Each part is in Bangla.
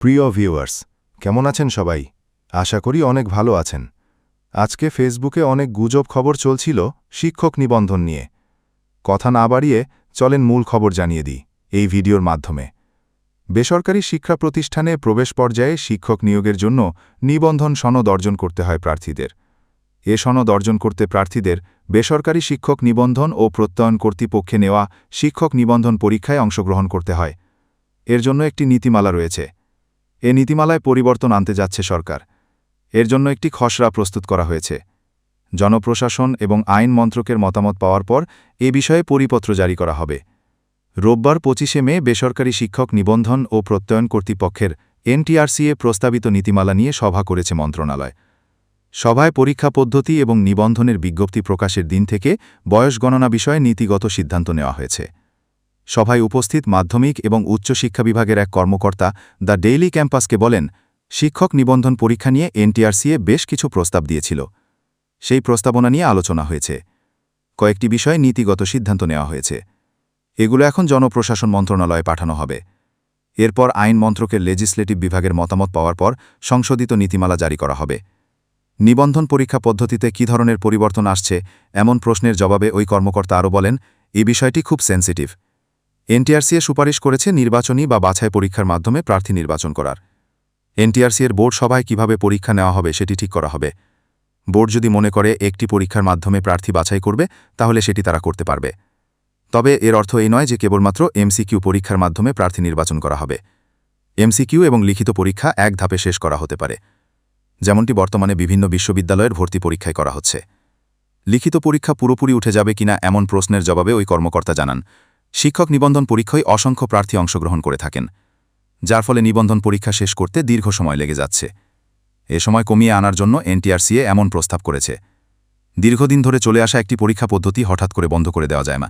প্রিয় ভিউয়ার্স, কেমন আছেন সবাই? আশা করি অনেক ভালো আছেন। আজকে ফেসবুকে অনেক গুজব খবর চলছিল শিক্ষক নিবন্ধন নিয়ে। কথা না বাড়িয়ে চলেন মূল খবর জানিয়ে দিই এই ভিডিওর মাধ্যমে। বেসরকারি শিক্ষা প্রতিষ্ঠানে প্রবেশ পর্যায়ে শিক্ষক নিয়োগের জন্য নিবন্ধন সনদ অর্জন করতে হয় প্রার্থীদের। এ সনদ অর্জন করতে প্রার্থীদের বেসরকারি শিক্ষক নিবন্ধন ও প্রত্যয়ন কর্তৃপক্ষে নেওয়া শিক্ষক নিবন্ধন পরীক্ষায় অংশগ্রহণ করতে হয়। এর জন্য একটি নীতিমালা রয়েছে। এ নীতিমালায় পরিবর্তন আনতে যাচ্ছে সরকার। এর জন্য একটি খসড়া প্রস্তুত করা হয়েছে। জনপ্রশাসন এবং আইন মন্ত্রকের মতামত পাওয়ার পর এ বিষয়ে পরিপত্র জারি করা হবে। রোববার পঁচিশে মে বেসরকারি শিক্ষক নিবন্ধন ও প্রত্যয়ন কর্তৃপক্ষের এনটিআরসিএ প্রস্তাবিত নীতিমালা নিয়ে সভা করেছে মন্ত্রণালয়। সভায় পরীক্ষা পদ্ধতি এবং নিবন্ধনের বিজ্ঞপ্তি প্রকাশের দিন থেকে বয়স গণনা বিষয়ে নীতিগত সিদ্ধান্ত নেওয়া হয়েছে। সভায় উপস্থিত মাধ্যমিক এবং উচ্চশিক্ষা বিভাগের এক কর্মকর্তা দ্য ডেইলি ক্যাম্পাসকে বলেন, শিক্ষক নিবন্ধন পরীক্ষা নিয়ে এনটিআরসিএ বেশ কিছু প্রস্তাব দিয়েছিল। সেই প্রস্তাবনা নিয়ে আলোচনা হয়েছে। কয়েকটি বিষয়ে নীতিগত সিদ্ধান্ত নেওয়া হয়েছে। এগুলো এখন জনপ্রশাসন মন্ত্রণালয়ে পাঠানো হবে। এরপর আইন মন্ত্রকের লেজিসলেটিভ বিভাগের মতামত পাওয়ার পর সংশোধিত নীতিমালা জারি করা হবে। নিবন্ধন পরীক্ষা পদ্ধতিতে কী ধরনের পরিবর্তন আসছে, এমন প্রশ্নের জবাবে ওই কর্মকর্তা আরও বলেন এই বিষয়টি খুব সেন্সিটিভ। এনটিআরসিএ সুপারিশ করেছে নির্বাচনী বা বাছাই পরীক্ষার মাধ্যমে প্রার্থী নির্বাচন করার। এনটিআরসিএর বোর্ড সভায় কীভাবে পরীক্ষা নেওয়া হবে সেটি ঠিক করা হবে। বোর্ড যদি মনে করে একটি পরীক্ষার মাধ্যমে প্রার্থী বাছাই করবে, তাহলে সেটি তারা করতে পারবে। তবে এর অর্থ এই নয় যে কেবলমাত্র এমসিকিউ পরীক্ষার মাধ্যমে প্রার্থী নির্বাচন করা হবে। এমসিকিউ এবং লিখিত পরীক্ষা এক ধাপে শেষ করা হতে পারে। যেমনটি বর্তমানে বিভিন্ন বিশ্ববিদ্যালয়ের ভর্তি পরীক্ষায় করা হচ্ছে। লিখিত পরীক্ষা পুরোপুরি উঠে যাবে কিনা এমন প্রশ্নের জবাবে ওই কর্মকর্তা জানান। শিক্ষক নিবন্ধন পরীক্ষায় অসংখ্য প্রার্থী অংশগ্রহণ করে থাকেন, যার ফলে নিবন্ধন পরীক্ষা শেষ করতে দীর্ঘ সময় লেগে যাচ্ছে। এ সময় কমিয়ে আনার জন্য এনটিআরসিএ এমন প্রস্তাব করেছে, দীর্ঘদিন ধরে চলে আসা একটি পরীক্ষা পদ্ধতি হঠাৎ করে বন্ধ করে দেওয়া যায় না।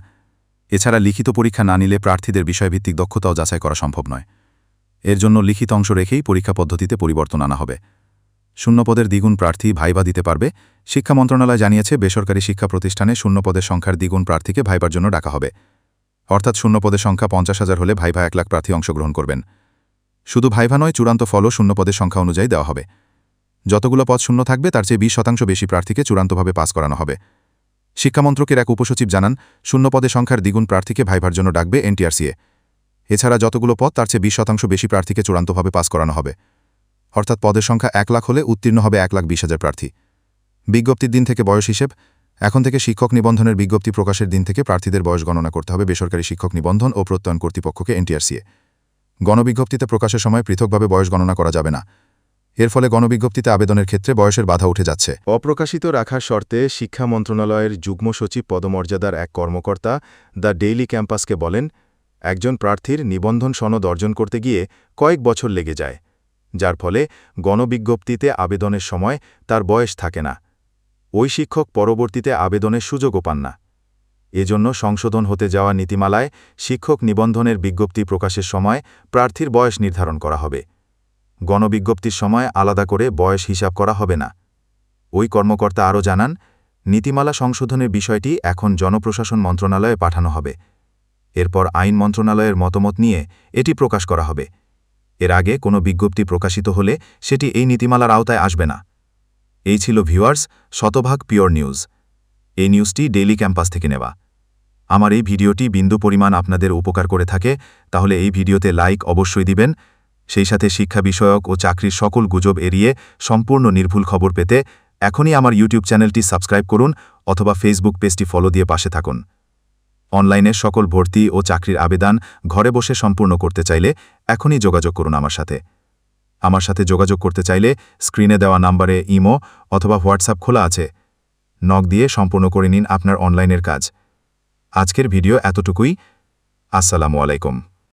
এছাড়া লিখিত পরীক্ষা না নিলে প্রার্থীদের বিষয়ভিত্তিক দক্ষতাও যাচাই করা সম্ভব নয়। এর জন্য লিখিত অংশ রেখেই পরীক্ষা পদ্ধতিতে পরিবর্তন আনা হবে। শূন্যপদের দ্বিগুণ প্রার্থী ভাইবা দিতে পারবে, শিক্ষা মন্ত্রণালয় জানিয়েছে বেসরকারি শিক্ষা প্রতিষ্ঠানে শূন্যপদের সংখ্যার দ্বিগুণ প্রার্থীকে ভাইবার জন্য ডাকা হবে। অর্থাৎ শূন্যপদের সংখ্যা পঞ্চাশ হাজার হলে ভাইভা এক লাখ প্রার্থী অংশগ্রহণ করবেন। শুধু ভাইভা নয়, চূড়ান্ত ফলও শূন্যপদের সংখ্যা অনুযায়ী দেওয়া হবে। যতগুলো পদ শূন্য থাকবে, তার চেয়ে বিশ শতাংশ বেশি প্রার্থীকে চূড়ান্তভাবে পাস করানো হবে। শিক্ষামন্ত্রকের এক উপসচিব জানান শূন্য পদে সংখ্যার দ্বিগুণ প্রার্থীকে ভাইভার জন্য ডাকবে এনটিআরসিএ। এছাড়া যতগুলো পদ, তার চেয়ে বিশ শতাংশ বেশি প্রার্থীকে চূড়ান্তভাবে পাস করানো হবে। অর্থাৎ পদের সংখ্যা এক লাখ হলে উত্তীর্ণ হবে এক লাখ বিশ হাজার প্রার্থী। বিজ্ঞপ্তির দিন থেকে বয়স হিসেব এখন থেকে শিক্ষক নিবন্ধনের বিজ্ঞপ্তি প্রকাশের দিন থেকে প্রার্থীদের বয়স গণনা করতে হবে বেসরকারি শিক্ষক নিবন্ধন ও প্রত্যয়ন কর্তৃপক্ষকে এনটিআরসিএ গণবিজ্ঞপ্তিতে প্রকাশের সময় পৃথকভাবে বয়স গণনা করা যাবে না। এর ফলে গণবিজ্ঞপ্তিতে আবেদনের ক্ষেত্রে বয়সের বাধা উঠে যাচ্ছে। অপ্রকাশিত রাখার শর্তে শিক্ষা মন্ত্রণালয়ের যুগ্ম সচিব পদমর্যাদার এক কর্মকর্তা দ্য ডেইলি ক্যাম্পাসকে বলেন, একজন প্রার্থীর নিবন্ধন সনদ অর্জন করতে গিয়ে কয়েক বছর লেগে যায়, যার ফলে গণবিজ্ঞপ্তিতে আবেদনের সময় তার বয়স থাকে না। ওই শিক্ষক পরবর্তীতে আবেদনের সুযোগও পান না। এজন্য সংশোধন হতে যাওয়া নীতিমালায় শিক্ষক নিবন্ধনের বিজ্ঞপ্তি প্রকাশের সময় প্রার্থীর বয়স নির্ধারণ করা হবে। গণবিজ্ঞপ্তির সময় আলাদা করে বয়স হিসাব করা হবে না। ওই কর্মকর্তা আরও জানান, নীতিমালা সংশোধনের বিষয়টি এখন জনপ্রশাসন মন্ত্রণালয়ে পাঠানো হবে। এরপর আইন মন্ত্রণালয়ের মতামত নিয়ে এটি প্রকাশ করা হবে। এর আগে কোনো বিজ্ঞপ্তি প্রকাশিত হলে সেটি এই নীতিমালার আওতায় আসবে না। এই ছিল ভিউয়ার্স, শতভাগ পিওর নিউজ। এই নিউজটি ডেইলি ক্যাম্পাস থেকে নেওয়া। আমার এই ভিডিওটি বিন্দু পরিমাণ আপনাদের উপকার করে থাকে, তাহলে এই ভিডিওতে লাইক অবশ্যই দিবেন। সেই সাথে শিক্ষা বিষয়ক ও চাকরির সকল গুজব এড়িয়ে সম্পূর্ণ নির্ভুল খবর পেতে এখনই আমার ইউটিউব চ্যানেলটি সাবস্ক্রাইব করুন অথবা ফেসবুক পেজটি ফলো দিয়ে পাশে থাকুন। অনলাইনে সকল ভর্তি ও চাকরির আবেদন ঘরে বসে সম্পূর্ণ করতে চাইলে এখনই যোগাযোগ করুন আমার সাথে। আমার সাথে যোগাযোগ করতে চাইলে স্ক্রিনে দেওয়া নাম্বারে ইমো অথবা হোয়াটসঅ্যাপ খোলা আছে। নক দিয়ে সম্পূর্ণ করে নিন আপনার অনলাইনের কাজ। আজকের ভিডিও এতটুকুই। আসসালামু আলাইকুম।